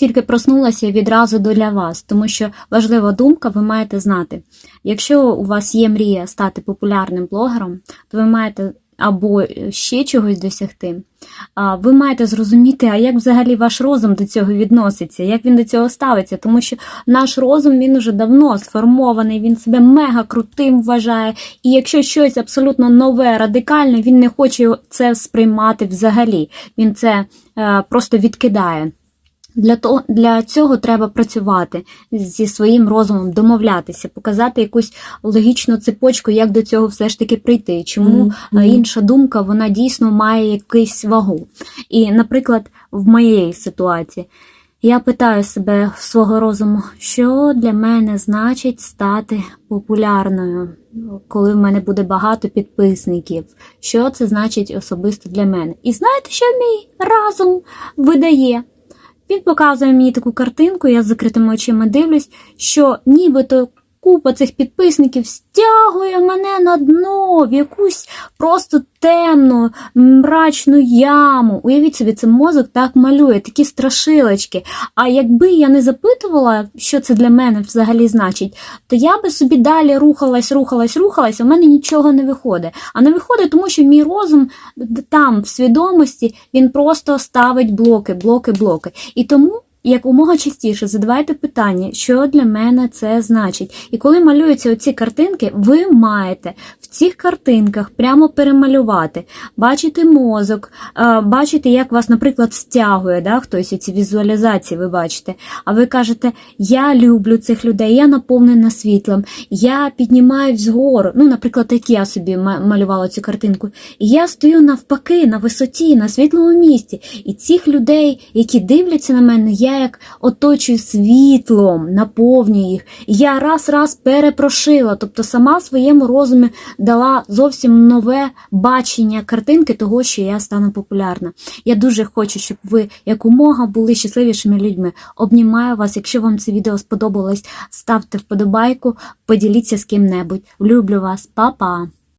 тільки проснулася відразу для вас, тому що важлива думка, ви маєте знати. Якщо у вас є мрія стати популярним блогером, то ви маєте або ще чогось досягти. Ви маєте зрозуміти, а як взагалі ваш розум до цього відноситься, як він до цього ставиться, тому що наш розум він уже давно сформований, він себе мега крутим вважає. І якщо щось абсолютно нове, радикальне, він не хоче це сприймати взагалі. Він це е, просто відкидає. Для того для цього треба працювати зі своїм розумом, домовлятися, показати якусь логічну цепочку, як до цього все ж таки прийти. Чому Мгм. е, інша думка вона дійсно має якусь вагу. І, наприклад, в моєї ситуації я питаю себе свого розуму, що для мене значить стати популярною, коли в мене буде багато підписників. Що це значить особисто для мене? І знаєте, що мій разум видає? Він показує мені таку картинку, я з закритими очима дивлюсь, що нібито купа цих підписників стягує мене на дно в якусь просто темну, мрачну яму. Уявіть собі, це мозок так малює, такі страшилочки. А якби я не запитувала, що це для мене взагалі значить, то я би собі далі рухалась, рухалась, рухалась, а в мене нічого не виходить. А не виходить, тому що мій розум там, в свідомості, він просто ставить блоки, блоки, блоки. І тому. Якомога частіше задавайте питання, що для мене це значить. І коли малюються оці картинки, ви маєте в цих картинках прямо перемалювати, бачити мозок, е, бачити, як вас, наприклад, стягує, да, хтось ці візуалізації ви бачите. А ви кажете, я люблю цих людей, я наповнена світлом, я піднімаюсь згору. Ну, наприклад, як я собі малювала цю картинку. І я стою навпаки, на висоті, на світлому місці. І цих людей, які дивляться на мене, я як оточую світлом, наповнюю їх. Я раз-раз перепрошила, тобто сама своєму розумі дала зовсім нове бачення картинки того, що я стану популярна. Я дуже хочу, щоб ви якомога були щасливішими людьми. Обнімаю вас. Якщо вам це відео сподобалось, ставте вподобайку, поділіться з ким-небудь. Люблю вас, Па-па!